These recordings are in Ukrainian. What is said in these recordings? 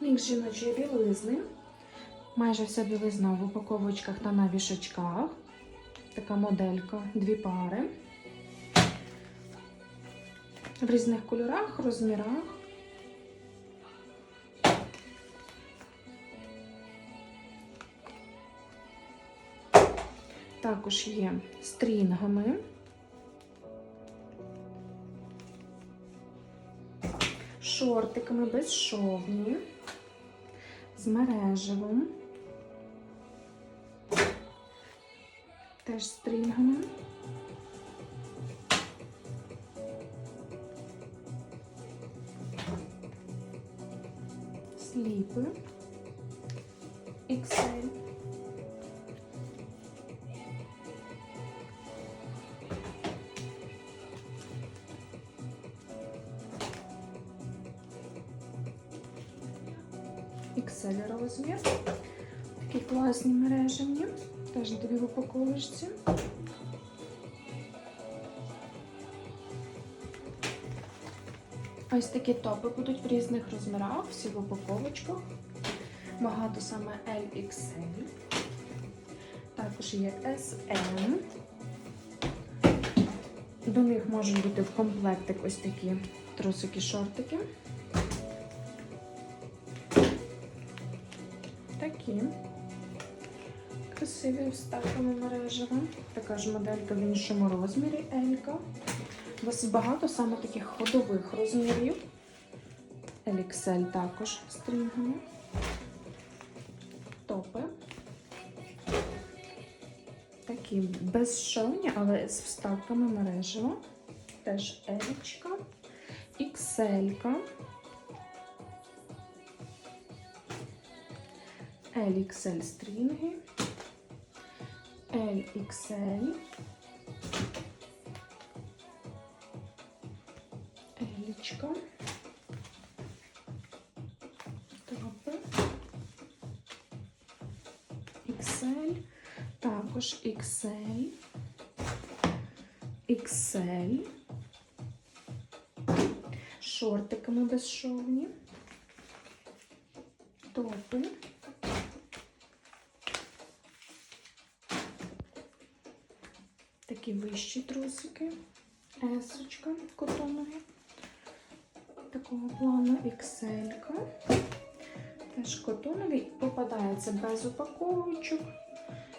Мікс жіночої білизни. Майже вся білизна в упаковочках та на вішачках. Така моделька, дві пари. В різних кольорах, розмірах. Також є стрінгами. Шортиками безшовні, з мережевим, теж стрінгами. Сліпи XL розмір. Такі класні мережевні. Теж дві в упаковочці. Ось такі топи будуть в різних розмірах, всі в упаковочках. Багато саме LXL. Також є SM. До них можуть бути в комплектик ось такі трусики-шортики. Такі. Красиві вставками мережева. Така ж моделька в іншому розмірі Елька. Вас багато саме таких ходових розмірів. LXL також стрінгами. Топи. Такі безшовні, але з вставками мережева. Теж Елічка. XL. LXL стрінги. LXL. Елічка. Топи. XL. Також XL. XL. Шортиками безшовні. Топи. Такі вищі трусики. Есочка котонові. Такого плану XL. Теж котонові. Попадається без упаковочок.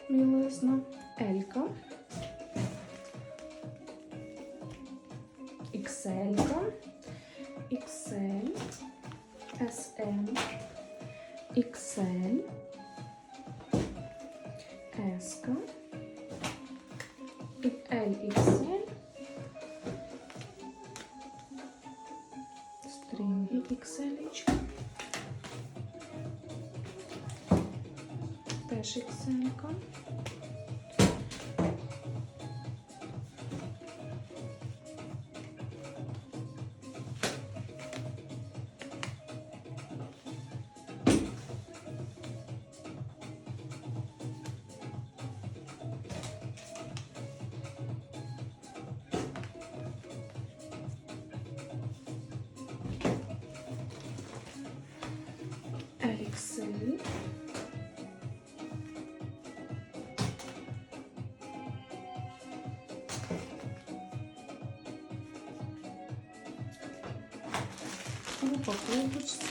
Білизна. Елька. XL. XL. SM. XL. S. LXL. Стрінги XL. Теж XL. LXL. Упаковочці.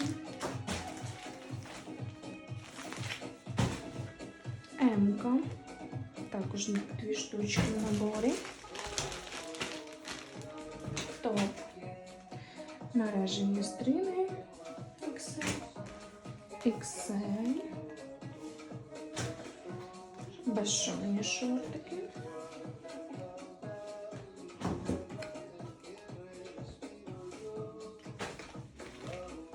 М-ка. Також дві штучки в наборі. Топ. Мережені стріни. XL. XL. Безшовні шортики.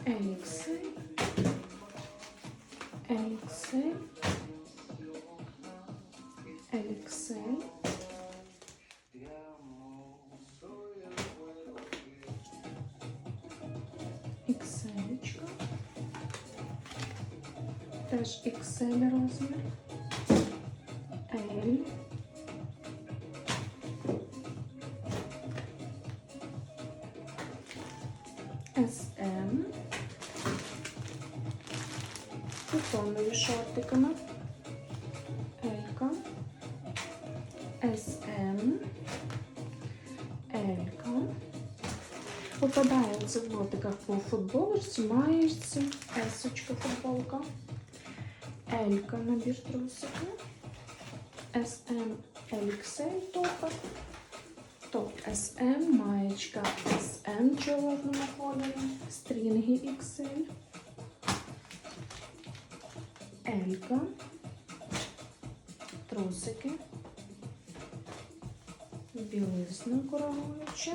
LXL. LXL. LXL. XL. Теж XL розмір. L. SM. Футонові шортиками. Елька. СМ. Елька. Попадає це в лотиках по футболочці, маєчці, есочка футболка. Елька набір трусиків. SM LXL топа. Топ SM, маєчка SM чорному кольорі, стрінги XL. Елька. Трусики. Білизна коригуюча.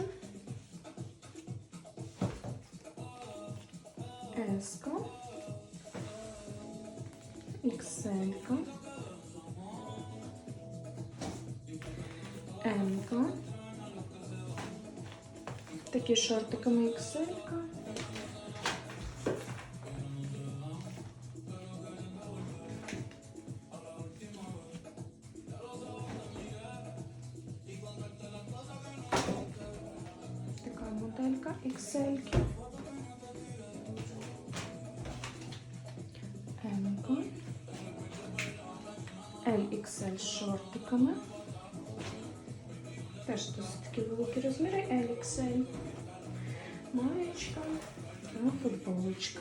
Еска. Ікселька. Емка. Такі шортиками ікселька. Моделька XL. Емка. LXL з шортиками. Теж досить такі великі розміри. LXL. Маєчка футболочка.